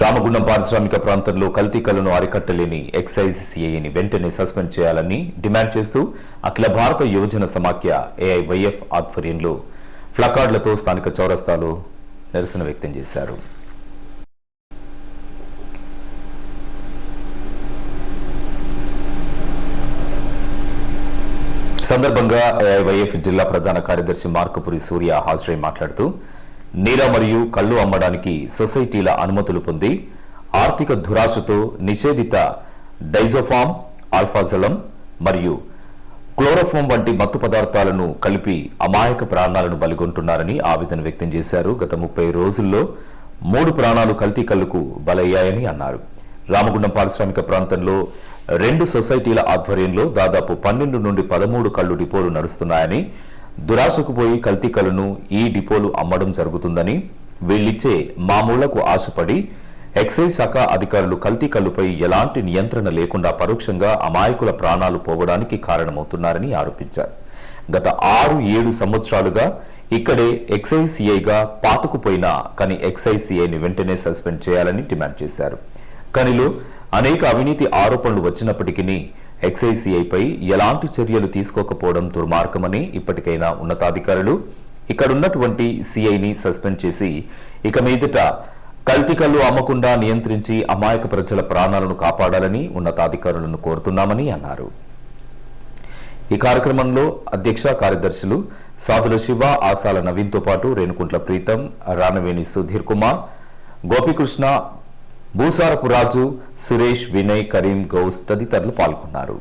రామగుండం పారిశ్రామిక ప్రాంతంలో కల్తీ కలను అరికట్టలేని ఎక్సైజ్ సిఐని వెంటనే సస్పెండ్ చేయాలని డిమాండ్ చేస్తూ అఖిల భారత యువజన సమాఖ్య ఏఐవైఎఫ్ ఆధ్వర్యంలో ప్లకార్డులతో స్థానిక చౌరస్తాలో నిరసన వ్యక్తం చేశారు. సందర్భంగా ఏఐవైఎఫ్ జిల్లా ప్రధాన కార్యదర్శి మార్కపురి సూర్య హాజరై మాట్లాడుతూ నీర మరియు కళ్ళు అమ్మడానికి సొసైటీల అనుమతులు పొంది ఆర్థిక దురాశతో నిషేధిత డైజోఫామ్ ఆల్ఫాజలం మరియు క్లోరోఫోమ్ వంటి మత్తు పదార్థాలను కలిపి అమాయక ప్రాణాలను బలిగొంటున్నారని ఆవేదన వ్యక్తం చేశారు. గత ముప్పై రోజుల్లో మూడు ప్రాణాలు కల్తీ కల్లుకు బలయ్యాయని అన్నారు. రామగుండం పారిశ్రామిక ప్రాంతంలో రెండు సొసైటీల ఆధ్వర్యంలో దాదాపు పన్నెండు నుండి పదమూడు కళ్ళు డిపోలు నడుస్తున్నాయని దురాశకు పోయి కల్తీ కళ్ళను ఈ డిపోలు అమ్మడం జరుగుతుందని వీళ్ళిచ్చే మామూళ్ళకు ఆశపడి ఎక్సైజ్ శాఖ అధికారులు కల్తీ కల్లుపై ఎలాంటి నియంత్రణ లేకుండా పరోక్షంగా అమాయకుల ప్రాణాలు పోవడానికి కారణమవుతున్నారని ఆరోపించారు. గత ఆరు ఏడు సంవత్సరాలుగా ఇక్కడే ఎక్సైజ్ సిఐగా పాతుకుపోయినా కానీ ఎక్సైజ్ సిఐని వెంటనే సస్పెండ్ చేయాలని డిమాండ్ చేశారు. కనిలో అనేక అవినీతి ఆరోపణలు వచ్చినప్పటికీ ఎక్సైసీఐపై ఎలాంటి చర్యలు తీసుకోకపోవడం దుర్మార్గమని ఇప్పటికైనా ఉన్నతాధికారులు ఇక్కడున్నటువంటి సిఐని సస్పెండ్ చేసి ఇక మీదట కల్తికల్లు అమ్మకుండా నియంత్రించి అమాయక ప్రజల ప్రాణాలను కాపాడాలని ఉన్నతాధికారులను కోరుతున్నామని అన్నారు. ఈ కార్యక్రమంలో అధ్యక్ష కార్యదర్శులు సాధుల శివ ఆసాల నవీన్తో పాటు రేణుకుంట్ల ప్రీతం రానవేణి సుధీర్ కుమార్ గోపికృష్ణ భూసారపు రాజు సురేష్ వినయ్ కరీం గౌస్ తదితరులు పాల్గొన్నారు.